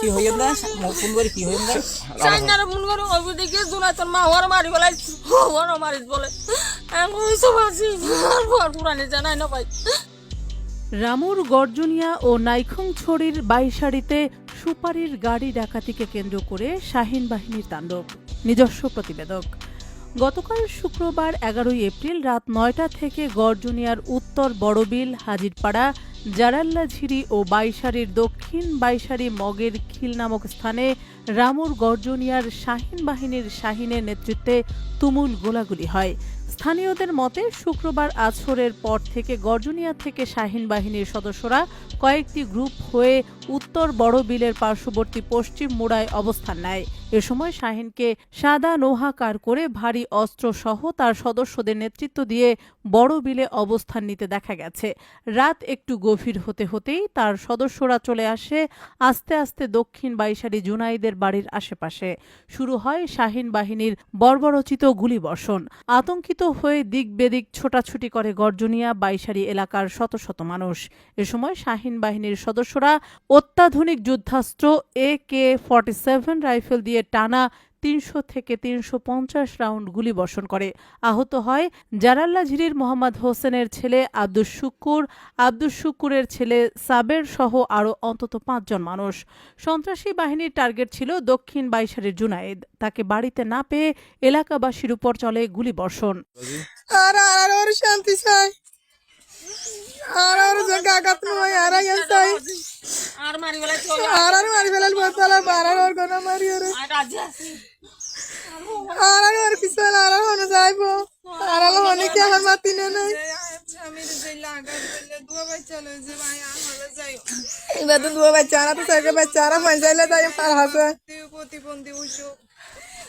কি হইম না ফোন করে? কি হইম না? চাইনারে করে ওই দিকে জুনা মা ওর মারি বলে ওর মারিস বলে। আমি ওইসব আছি আর ঘর পুরানি জানাই না ভাই। রামুর গর্জনিয়া ও নাইখংছড়ির বাইশাড়িতে সুপারির গাড়ি ডাকাতিকে কেন্দ্র করে শাহিন বাহিনীর তাণ্ডব নিজস্ব প্রতিবেদক। গতকাল শুক্রবার এগারোই এপ্রিল রাত নয়টা থেকে গর্জনিয়ার উত্তর বড়বিল হাজিরপাড়া জারাল্লাঝিরি ও বাইশারির দক্ষিণ বাইশারি মগের খিল নামক স্থানে রামুর গর্জনিয়ার শাহিন বাহিনীর শাহিনের নেতৃত্বে তুমুল গোলাগুলি হয়। স্থানীয়দের মতে, শুক্রবার আছরের পর থেকে গর্জনিয়া থেকে শাহিন বাহিনীর সদস্যরা কয়েকটি গ্রুপ হয়ে উত্তর বড় বিলের পার্শ্ববর্তী পশ্চিম মুড়ায় অবস্থান নেয়। এ সময় শাহিনকে সাদা নোহাকার করে ভারী অস্ত্র সহ তার সদস্যদের নেতৃত্ব দিয়ে বড় বিলে অবস্থান নিতে দেখা গেছে। রাত একটু গভীর হতে হতেই তার সদস্যরা চলে আসে আস্তে আস্তে দক্ষিণ বাইশারি জুনাইদের বাড়ির আশেপাশে। শুরু হয় শাহিন বাহিনীর বর্বরচিত গুলিবর্ষণ। আতঙ্কিত হয়ে দিক বেদিক ছোটাছুটি করে গর্জনিয়া বাইশারি এলাকার শত শত মানুষ। এ সময় শাহিন বাহিনীর সদস্যরা অত্যাধুনিক যুদ্ধাস্ত্র A K forty seven rifle দিয়ে টানা তিনশো থেকে তিনশো পঞ্চাশ রাউন্ড গুলি বর্ষণ করে। আহত হয় জারাল্লাঝিরির মোহাম্মদ হোসেনের ছেলে আব্দুস শুক্কুর আব্দুস শুক্কুরের ছেলে সাবের সহ আরও অন্তত পাঁচজন মানুষ। সন্ত্রাসী বাহিনীর টার্গেট ছিল দক্ষিণ বাইশারের জুনায়েদ। তাকে বাড়িতে না পেয়ে এলাকাবাসীর উপর চলে গুলি বর্ষণ। আর আর আর শান্তি চাই। আর আর যে আর আর মারি বলে আর আর মারি ফেলাল আর আর ওর কোনা মারি ওরে আর রাজি আছি আর আর ওর পিছল আর আর হনে যাইবো আর আর হনে কি আমার মাতি না নাই এবার তো দুয়া বাচ্চা আর তো সাইকে বাচ্চা আর পঞ্চাইলে তাই পার হাসে আর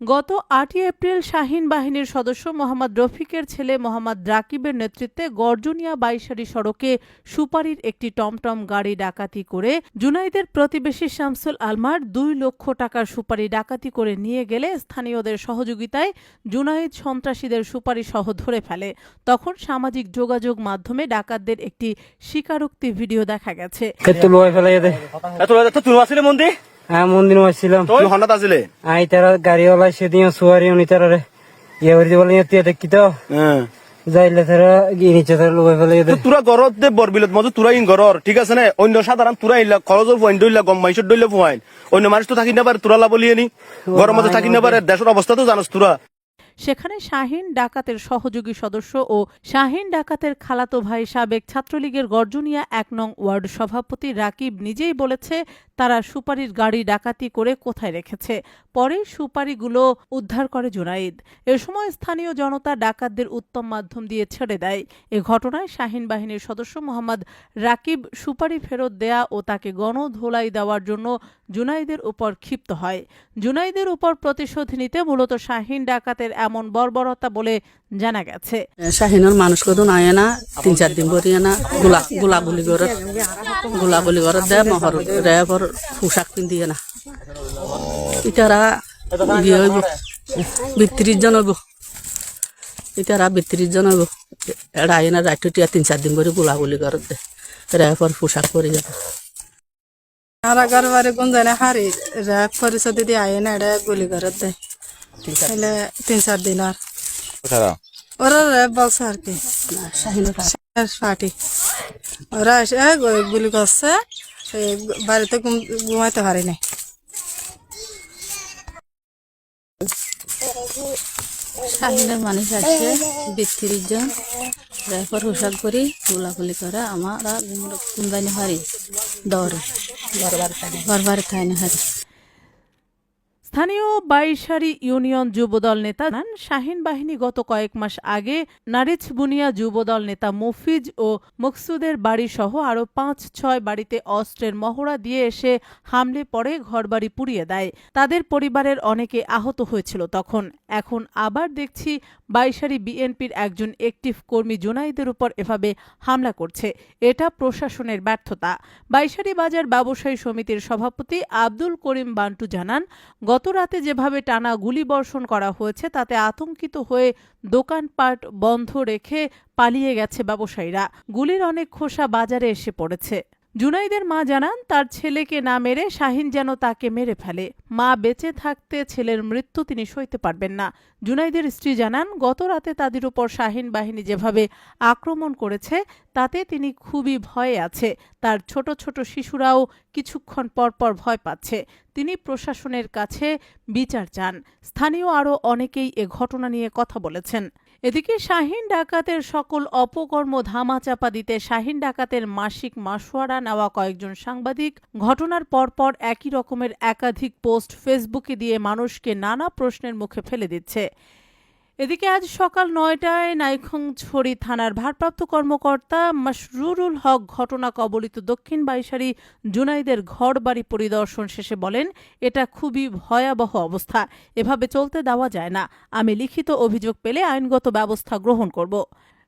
গত আটই এপ্রিল শাহিন বাহিনীর সদস্য মোহাম্মদ রফিকের ছেলে মোহাম্মদ রাকিবের নেতৃত্বে গর্জনিয়া বাইশারি সড়কে সুপারির একটি টমটম গাড়ি ডাকাতি করে জুনাইদের প্রতিবেশী শামসুল আলমার দুই লক্ষ টাকার সুপারি ডাকাতি করে নিয়ে গেলে স্থানীয়দের সহযোগিতায় জুনাইদ সন্ত্রাসীদের সুপারি সহ ধরে ফেলে। তখন সামাজিক যোগাযোগ মাধ্যমে ডাকাতদের একটি স্বীকারোক্তি ভিডিও দেখা গেছে। হ্যাঁ মন্দির মারছিলাম তুই হন্ডাত আসলে? আই তারা গাড়িওয়ালা সেদিন সুয়ারি উনি তারা ইয়ে করে দিয়ে বলে তুই দেখি তো? হ্যাঁ। যাইলে তারা গিয়ে নিচে তারা লোয় ফেলাই দে গরত দে বরবিলত মজু তোরা ইন গরর ঠিক আছে না? অন্য সাধারণ তুরা ইল্লা পয়েন্ট দইলা গম মাইসর দইলে ফুয়াইন অন্য মানুষ তো থাকি না পারে তোরা লাবলিয়ে নি গরম মধ্যে থাকি না পারে দেশের অবস্থা তো জানোস তোরা। সেখানে শাহিন ডাকাতের সহযোগী সদস্য ও শাহিন ডাকাতের খালাতো ভাই সাবেক ছাত্রলীগের গর্জনিয়া এক নং ওয়ার্ড সভাপতি রাকিব নিজেই বলেছে, তারা সুপারির গাড়ি ডাকাতি করে কোথায় রেখেছে। পরে সুপারিগুলো উদ্ধার করে জুনাইদ। এ সময় স্থানীয় জনতা ডাকাতদের উত্তম মাধ্যম দিয়ে ছেড়ে দেয়। এ ঘটনায় শাহিন বাহিনীর সদস্য মোহাম্মদ রাকিব সুপারি ফেরত দেয়া ও তাকে গণধোলাই দেওয়ার জন্য জুনাইদের উপর ক্ষিপ্ত হয়। জুনাইদের উপর প্রতিশোধ নিতে মূলত শাহিন ডাকাতের এমন বর্বরতা বলে জানা গেছে। শাহিনের মানুষ কত নাই না তিন চার দিন করি না। গোলা গোলা গুলি করে গোলা গুলি করে দে মহর রেবর পোশাক পিন্ধি না। হইব। বিত্রিশ জন হইব। ইতারা বিত্রিশ জন হইব। এরা আই না রাইট তিন চার দিন করে গোলা গুলি করে দে রেবর পোশাক পরে যাবে। আর আগার বারে কোন জানে হারি র্যাপ পরিষদ দিয়ে আয়ে না এটা গুলি করে দেয়। তাহলে তিন চার দিন আর। ওরা বলছে আর কি। পার্টি। ওরা এসে গুলি করছে বাড়িতে ঘুমাইতে পারি নাই। শাহিনের মানুষ আছে বিত্রিশ জন। রেবর পোশাক করি গোলাগুলি করে আমরা কুমদানি হারি। দৌড়ে ঘর বাড়ি খাই না হারি। স্থানীয় বাইশারি ইউনিয়ন যুবদল নেতা জানান, শাহিন বাহিনী গত কয়েক মাস আগে নারিচ বুনিয়া যুবদল নেতা মফিজ ও মকসুদের বাড়ি সহ আরও পাঁচ ছয় বাড়িতে অস্ত্রের মহড়া দিয়ে এসে হামলে পড়ে ঘরবাড়ি পুড়িয়ে দেয়। তাদের পরিবারের অনেকে আহত হয়েছিল তখন। এখন আবার দেখছি বাইশারি বিএনপির একজন একটিভ কর্মী জুনাইদের উপর এভাবে হামলা করছে। এটা প্রশাসনের ব্যর্থতা। বাইশারি বাজার ব্যবসায়ী সমিতির সভাপতি আব্দুল করিম বান্টু জানান গত রাতে যেভাবে টানা গুলিবর্ষণ করা হয়েছে, তাতে আতঙ্কিত হয়ে দোকানপাট বন্ধ রেখে পালিয়ে গেছে ব্যবসায়ীরা। গুলির অনেক খোসা বাজারে এসে পড়েছে। জুনাইদের মা জানান, তার ছেলেকে না মেরে শাহিন যেন তাকে মেরে ফেলে। মা বেঁচে থাকতে ছেলের মৃত্যু তিনি সইতে পারবেন না। জুনাইদের স্ত্রী জানান, গত রাতে তাদের উপর শাহিন বাহিনী যেভাবে আক্রমণ করেছে, তাতে তিনি খুবই ভয়ে আছে। তার ছোট ছোট শিশুরাও কিছুক্ষণ পর পর ভয় পাচ্ছে। তিনি প্রশাসনের কাছে বিচার চান। স্থানীয় আরও অনেকেই এ ঘটনা নিয়ে কথা বলেছেন। এদিকে শাহিন ডাকাতের সকল অপকর্ম ধামাচাপা দিতে শাহিন ডাকাতের মাসিক মাসোয়ারা নেওয়া কয়েকজন সাংবাদিক ঘটনার পরপর একই রকমের একাধিক পোস্ট ফেসবুকে দিয়ে মানুষকে নানা প্রশ্নের মুখে ফেলে দিচ্ছে। এদিকে আজ সকাল নয়টায় নাইখংছড়ি থানার ভারপ্রাপ্ত কর্মকর্তা মাসরুরুল হক ঘটনা কবলিত দক্ষিণ বাইশারি জুনাইদের ঘর বাড়ি পরিদর্শন শেষে বলেন, এটা খুবই ভয়াবহ অবস্থা। এভাবে চলতে দেওয়া যায় না। আমি লিখিত অভিযোগ পেলে আইনগত ব্যবস্থা গ্রহণ করব।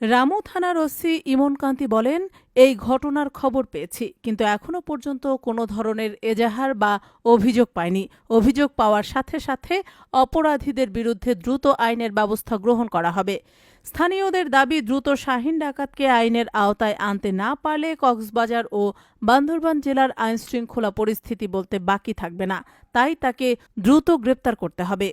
রামু থানার ওসি ইমন কান্তি বলেন, এই ঘটনার খবর পেয়েছি, কিন্তু এখনও পর্যন্ত কোনো ধরনের এজাহার বা অভিযোগ পায়নি অভিযোগ পাওয়ার সাথে সাথে অপরাধীদের বিরুদ্ধে দ্রুত আইনের ব্যবস্থা গ্রহণ করা হবে। স্থানীয়দের দাবি, দ্রুত শাহিন ডাকাতকে আইনের আওতায় আনতে না পারলে কক্সবাজার ও বান্দরবান জেলার আইনশৃঙ্খলা পরিস্থিতি বলতে বাকি থাকবে না। তাই তাকে দ্রুত গ্রেপ্তার করতে হবে।